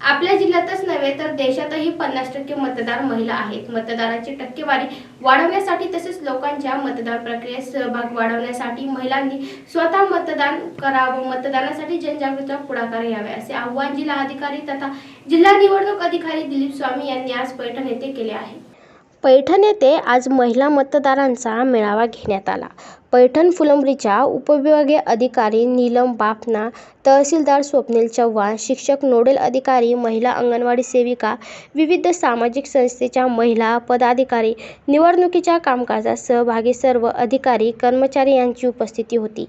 आपल्या जिल्ह्यातच नव्हे तर देशातही पन्नास टक्के मतदार महिला आहेत. मतदाराची टक्केवारी वाढवण्यासाठी तसेच लोकांच्या मतदान प्रक्रियेत सहभाग वाढवण्यासाठी महिलांनी स्वतः मतदान करावं मतदानासाठी जनजागृतीचा पुढाकार घ्यावे असे आव्हान जिल्हाधिकारी तथा जिल्हा निवडणूक अधिकारी दिलीप स्वामी यांनी आज पैठण येथे केले आहे. पैठण येथे आज महिला मतदारांचा मेळावा घेण्यात आला. पैठण फुलंब्रीच्या उपविभागीय अधिकारी नीलम बापना तहसीलदार स्वप्नील चव्हाण शिक्षक नोडल अधिकारी महिला अंगणवाडी सेविका विविध सामाजिक संस्थेच्या महिला पदाधिकारी निवडणुकीच्या कामकाजात सहभागी सर्व अधिकारी कर्मचारी यांची उपस्थिती होती.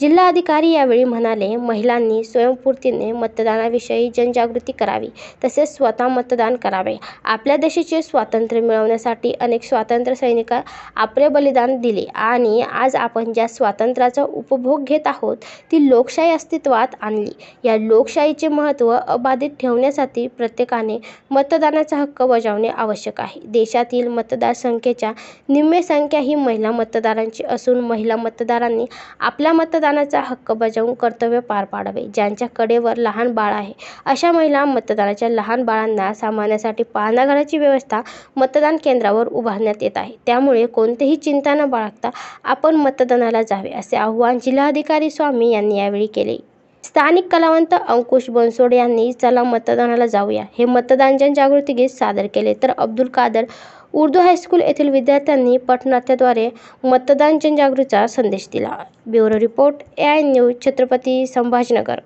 जिल्हाधिकारी यावेळी म्हणाले महिलांनी स्वयंस्फूर्तीने मतदानाविषयी जनजागृती करावी तसेच स्वतः मतदान करावे. आपल्या देशाचे स्वातंत्र्य मिळवण्यासाठी अनेक स्वातंत्र्य सैनिक आपले बलिदान दिले आणि आज आपण ज्या स्वातंत्र्याचा उपभोग घेत आहोत ती लोकशाही अस्तित्वात आणली. या लोकशाहीचे महत्त्व अबाधित ठेवण्यासाठी प्रत्येकाने मतदानाचा हक्क बजावणे आवश्यक आहे. देशातील मतदार संख्येच्या निम्मे संख्या ही महिला मतदारांची असून महिला मतदारांनी आपल्या मतदानाचा हक्क बजावून कर्तव्य पार पाडावे ज्यांच्या कडेवर लहान बाळ आहे. अशा महिला मतदानाच्या लहान बाळांना सांभाळण्यासाठी पाळणाघराची व्यवस्था मतदान केंद्रावर उभारण्यात येत आहे. त्यामुळे कोणतेही चिंता न बाळगता आपण मतदानाला जावे असे आवाहन जिल्हाधिकारी स्वामी यांनी यावेळी केले. स्थानिक कलावंत अंकुश बनसोडे यांनी चला मतदानाला जाऊया. हे मतदान जनजागृती गीत सादर केले. तर अब्दुल कादर उर्दू हायस्कूल येथील विद्यार्थ्यांनी पथनाट्याद्वारे मतदान जनजागृतीचा संदेश दिला. Bureau report A I news Chhatrapati Sambhajinagar.